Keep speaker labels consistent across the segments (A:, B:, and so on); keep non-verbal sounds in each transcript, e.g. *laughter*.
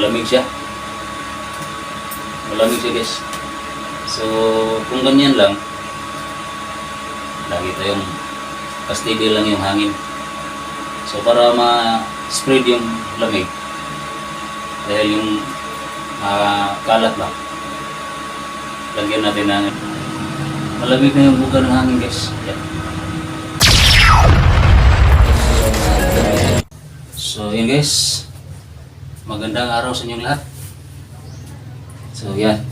A: malamig siya. Malamig siya guys. So, kung ganyan lang, lagi tayong pastibig lang yung hangin. So, para ma-spread yung lamig, dahil yung ah, kalat lang, lagyan natin ng malamig na yung buga ng hangin guys. Yan. So, yun guys. Magandang araw sa inyong lahat. So, yan.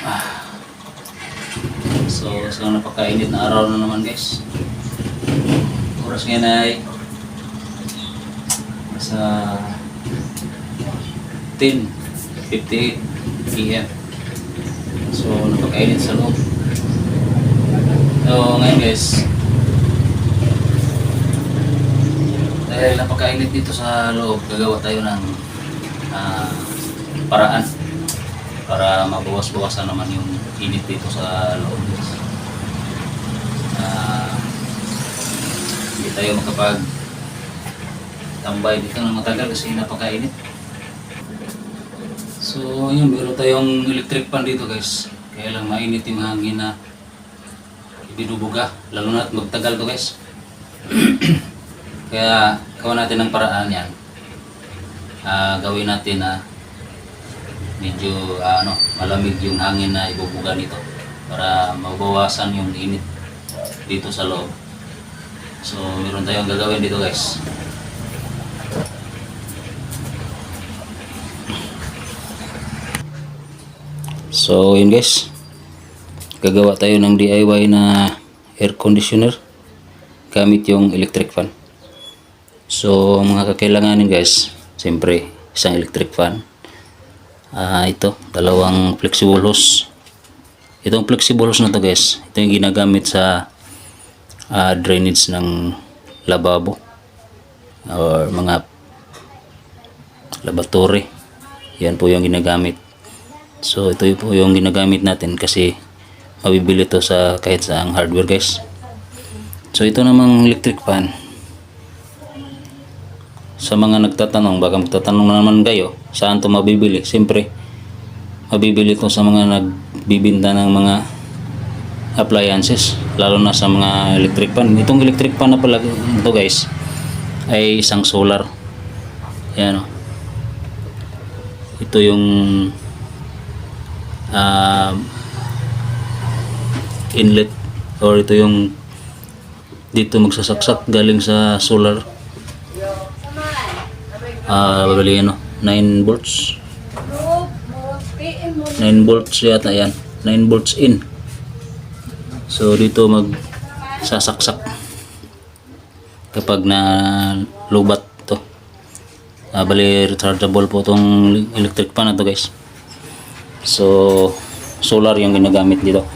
A: Ah. So, so napakainit na araw na naman guys. Oras ngayon ay sa 10.58 p.m. So, napakainit sa loob. So, ngayon guys, dahil napakainit dito sa loob, gagawa tayo ng ah, paraan para mabawas-bawasan naman yung init dito sa loob. guys. Ah, hindi tayo makapag tambay dito ng matagal kasi napakainit. So, yun, meron tayong electric fan dito guys. Kaya lang mainit yung hangin na binubuga. Lalo na at magtagal to guys. *clears throat* Kaya gawa natin ng paraan yan. Ah, gawin natin na medyo ah, ano, malamig yung hangin na ibubuga nito para mabawasan yung init dito sa loob. So, meron tayong gagawin dito guys. So, yun guys. Gagawa tayo ng DIY na air conditioner gamit yung electric fan. So, mga kakailanganin guys, siyempre, isang electric fan. Ah, ito, dalawang flexible hose. Itong flexible hose na to guys, ito yung ginagamit sa ah, drainage ng lababo or mga laboratory. Yan po yung ginagamit. So ito po yung ginagamit natin kasi mabibili to sa kahit saang hardware guys. So ito namang electric fan. Sa mga nagtatanong, baka magtatanong na naman kayo, saan to mabibili? Siyempre, mabibili to sa mga nagbibinta ng mga appliances, lalo na sa mga electric fan. Itong electric fan na pala ito guys, ay isang solar. Ayan o. Ito yung um, inlet. Or ito yung dito magsasaksak galing sa solar. Ah babali ano 9 volts. 9 volts yata yan. 9 volts in. So dito mag sasaksak kapag na lubat to. Ah, bali rechargeable po tong electric fan na to guys. So, solar yung ginagamit dito.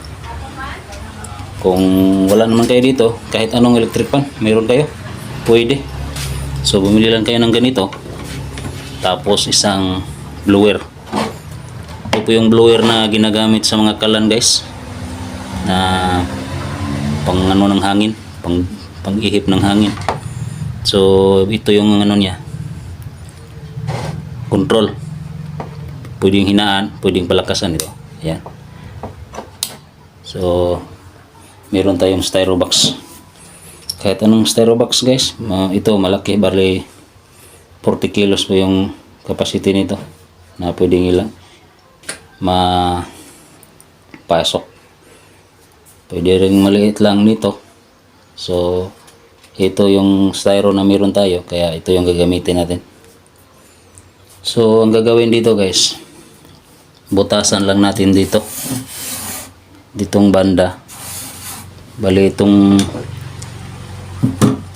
A: Kung wala naman kayo dito, kahit anong electric fan, meron kayo, pwede. So, bumili lang kayo ng ganito. Tapos, isang blower. Ito po yung blower na ginagamit sa mga kalan guys. Na pang ano ng hangin, pang, pang ihip ng hangin. So, ito yung ano niya. Control pwedeng hinaan, pwedeng palakasan ito. Ayan. So, meron tayong styrobox. Kahit anong styrobox guys, ma- ito malaki, bali 40 kilos po yung capacity nito na pwedeng ilang ma pasok. Pwede rin maliit lang nito. So, ito yung styro na meron tayo, kaya ito yung gagamitin natin. So, ang gagawin dito guys, butasan lang natin dito ditong banda bali itong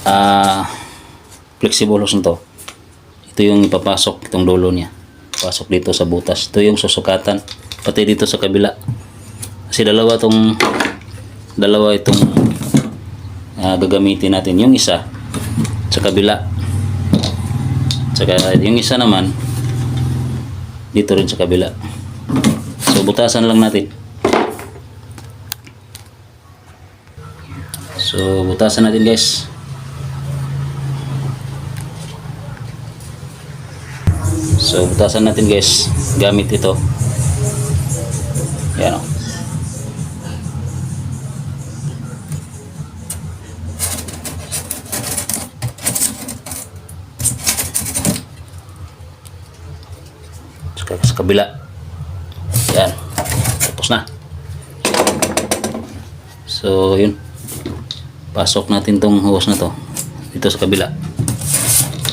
A: ah flexible hose to ito yung ipapasok itong dulo niya. Pasok dito sa butas. Ito yung susukatan pati dito sa kabila. Kasi dalawa tong dalawa itong ah, gagamitin natin. Yung isa sa kabila. Saka yung isa naman dito rin sa kabila. So butasan lang natin. So, butasan natin guys. So, butasan natin guys. Gamit ito. Yan o. Sa sa kabila. Yan. Tapos na. So, yun. Pasok natin tong hose na to. Dito sa kabila.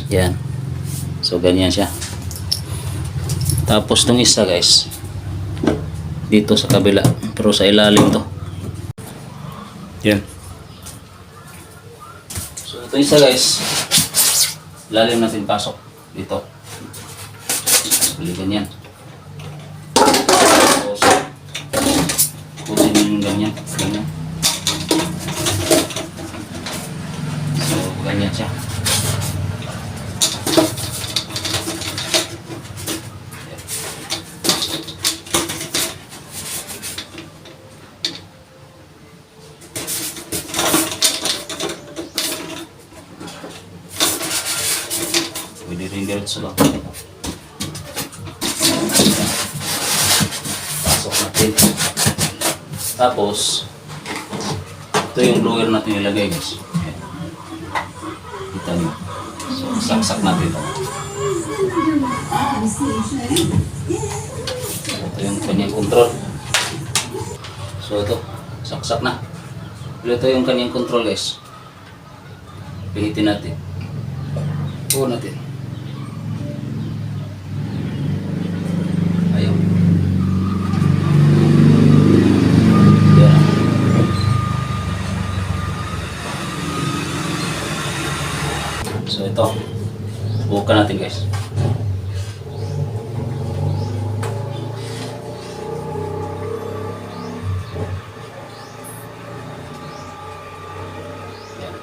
A: Yan. So, ganyan siya. Tapos tong isa guys. Dito sa kabila. Pero sa ilalim to. Yan. So, ito isa guys. Ilalim natin pasok. Dito. Bali ganyan. Tapos, kunin yung ganyan. Ganyan. So, ganyan siya. Pwede rin diretso lang. Pasok natin. Tapos, ito yung blower natin ilagay guys. Niyo. So, saksak natin ito. Ito yung kanyang control. So, ito. Saksak na. Ito yung kanyang control guys. Pihitin natin. Oo natin. Ayaw. Yan. So ito. Bukan natin guys. Yan.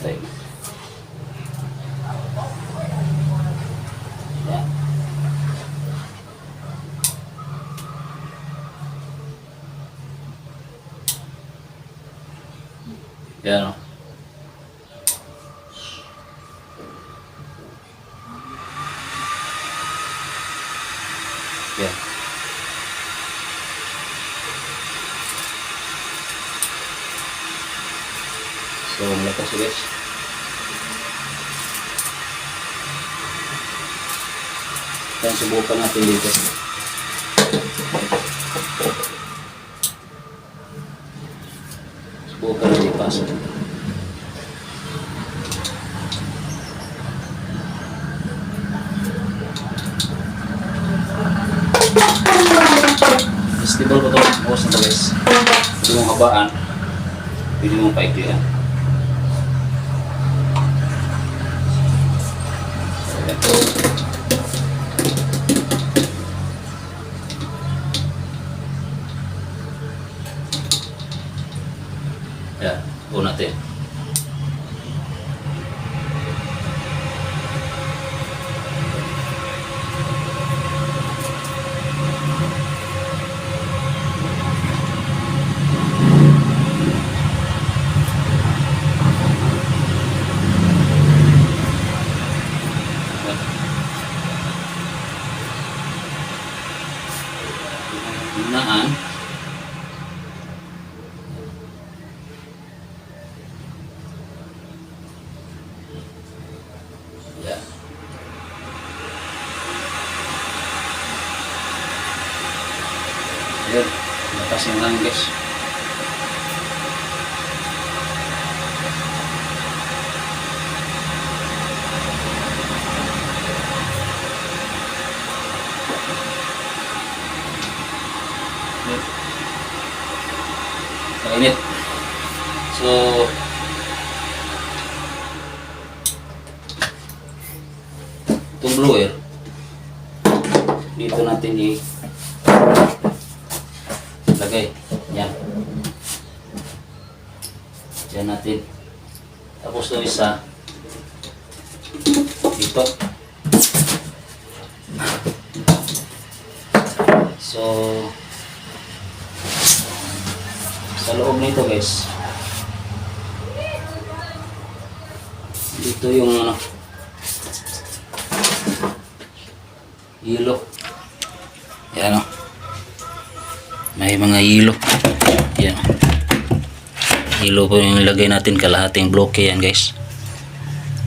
A: Tayo. Yan. Yan o. Yan. So, malakas siya guys. Yan, subukan natin dito. Ipasok. Festival ko ito. Bukas na guys. Pwede mong habaan. Pwede mong paiklihan. Ayan. Ayan. Buo natin. Hinaan. Yan. Yung lang guys. Ayun. Kainit. So, Tapos yung isa, dito. So, sa loob nito guys, dito yung ano, yelo. Yan o. Oh. May mga yelo. Hilo po yung ilagay natin kalahating bloke yan guys.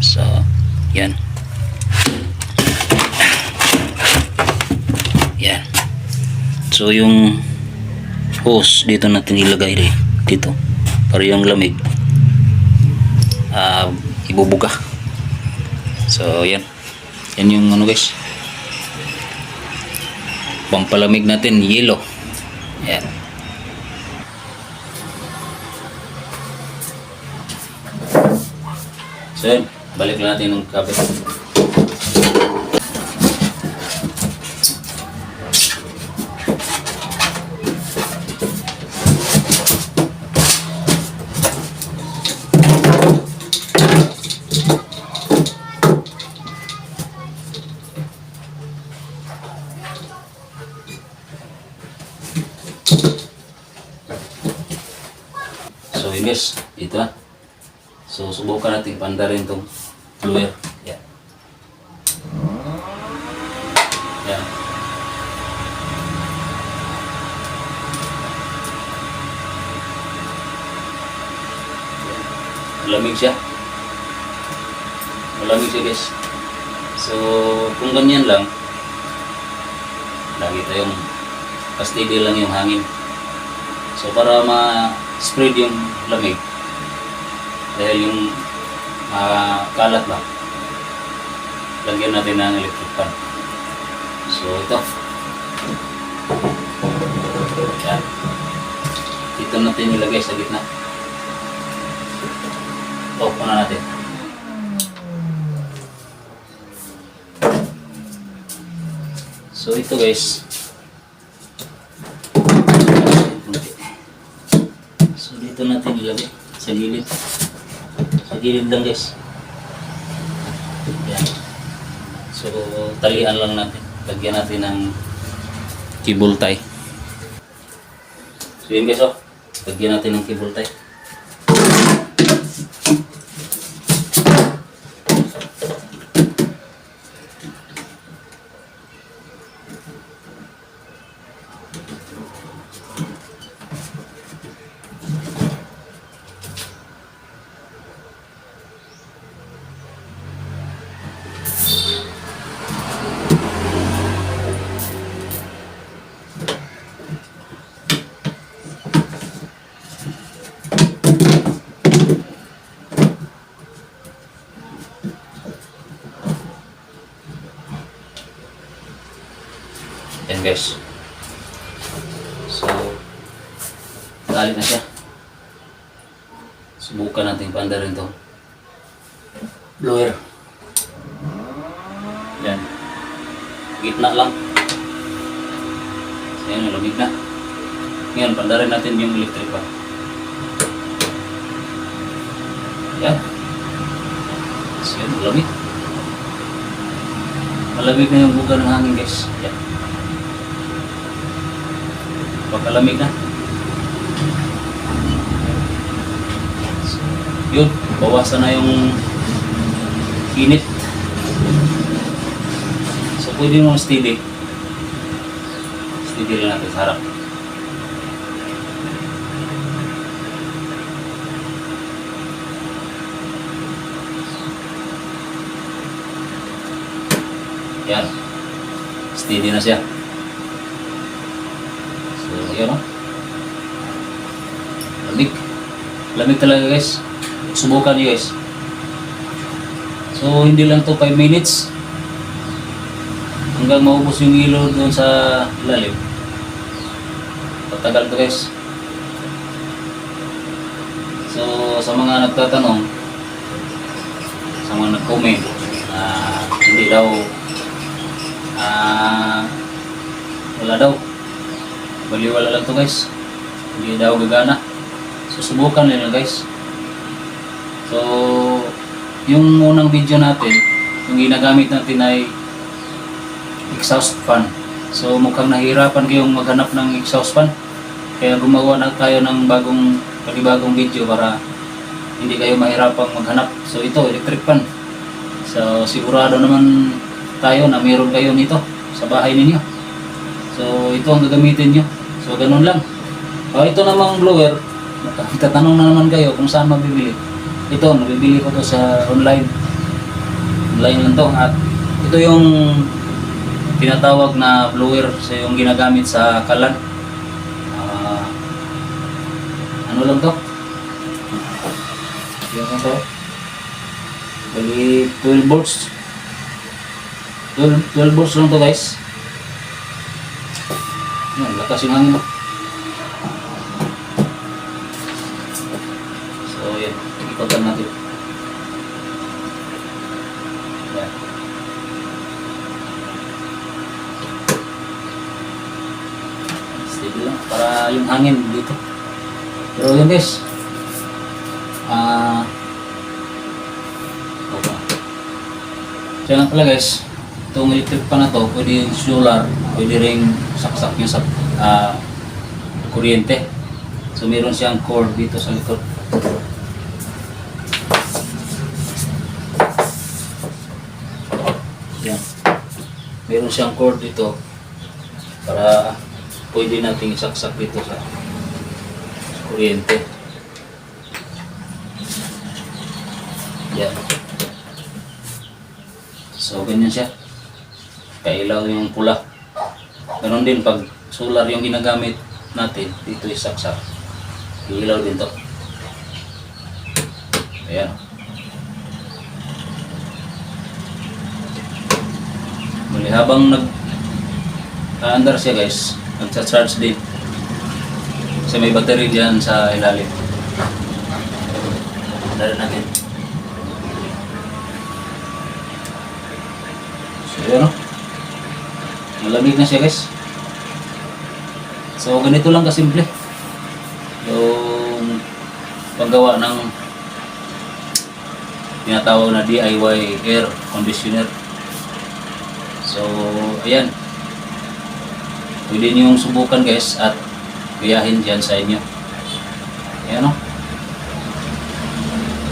A: So, yan. Yan. So, yung hose dito natin ilagay rin. Dito. Para yung lamig. ah ibubuga. So, yan. Yan yung ano guys. Pampalamig natin, yellow. Yan. So, yun. Balik lang natin ng kabit. Natin pandarin itong fluid. Yan. Yan. Malamig siya. Malamig siya guys. So, kung ganyan lang, lagi tayong pastidi lang yung hangin. So, para ma-spread yung lamig, dahil yung ah, kalat ba, lagyan natin ng electric fan. So, ito. Yan. Dito natin ilagay sa gitna. Ito, na natin. So, ito guys. So, dito natin ilagay sa gilid. Gilid lang guys. Yan. So, talian lang natin. Lagyan natin ng cable tie. So, yun guys oh. Lagyan natin ng cable tie. Yan guys. So, tali na siya. Subukan natin panda rin to. Blower. Yan. Gitna lang. So, yan, lamig na. Ngayon, panda rin natin yung electric pa. Yan. So, yan, malamig. Malamig na yung buga ng hangin guys. Yan. Pagkalamig na. Yun, bawasan na yung init. So, pwede mo steady. Steady lang natin sa harap. Yan. Steady na siya. Yun o. Lamig. Lamig talaga guys. Subukan nyo guys. So, hindi lang to 5 minutes. Hanggang maubos yung ilo doon sa ilalim. Patagal to guys. So, sa mga nagtatanong, sa mga nag-comment, na hindi daw, ah, wala daw. Baliwala lang to guys. Hindi daw gagana. So, subukan nila guys. So, yung unang video natin, yung ginagamit natin ay exhaust fan. So mukhang nahihirapan kayong maghanap ng exhaust fan. Kaya gumawa na tayo ng bagong panibagong video para hindi kayo mahirapang maghanap. So ito, electric fan. So sigurado naman tayo na meron kayo nito sa bahay ninyo. So ito ang gagamitin nyo. So ganun lang. O ito namang blower, tatanong na naman kayo kung saan mabibili. Ito, nabibili ko to sa online. Online lang to. At ito yung tinatawag na blower sa yung ginagamit sa kalan. Ah, ano lang to? Yan lang to. Bali 12 volts. 12, 12 volts lang to guys. Lakas yung hangin. So yan, ikotan natin. Yan. Steady lang, para yung hangin dito. Pero yun guys, ah, okay. Kaya nga pala guys, itong electric pa na to, pwede solar, pwede ring saksak nyo sa ah, kuryente. So meron siyang cord dito sa likod. Yan. Meron siyang cord dito para pwede nating isaksak dito sa kuryente. Yan. So, ganyan siya. Kailaw yung pula. Ganon din pag solar yung ginagamit natin, dito isaksak. Ilaw din to. Ayan. Muli habang nag aandar siya guys, nagsa-charge din. Kasi may battery diyan sa ilalim. Andarin natin. So yun o. Malamig na siya guys. So ganito lang kasimple. Yung paggawa ng tinatawag na DIY air conditioner. So, ayan. Pwede niyong subukan guys at gayahin dyan sa inyo. Ayan o.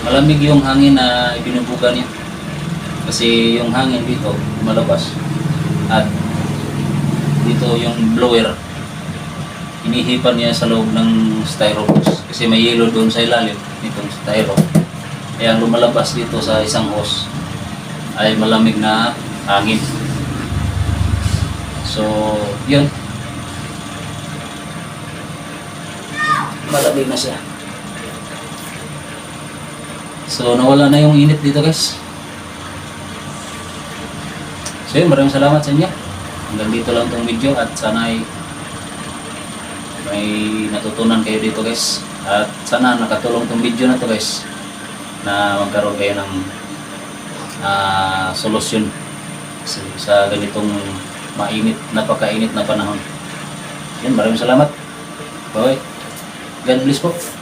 A: Malamig yung hangin na ibinubuga niya. Kasi yung hangin dito, malabas. At dito yung blower, inihipan niya sa loob ng styro box. Kasi may yelo doon sa ilalim nitong styro. Kaya ang lumalabas dito sa isang hose ay malamig na hangin. So, yun. Malamig na siya. So, nawala na yung init dito guys. So yun, maraming salamat sa inyo. Hanggang dito lang itong video at sana ay may natutunan kayo dito guys. At sana nakatulong itong video na to guys na magkaroon kayo ng ah, solusyon sa, sa ganitong mainit, napakainit na panahon. Yan, maraming salamat. Bye. God bless po.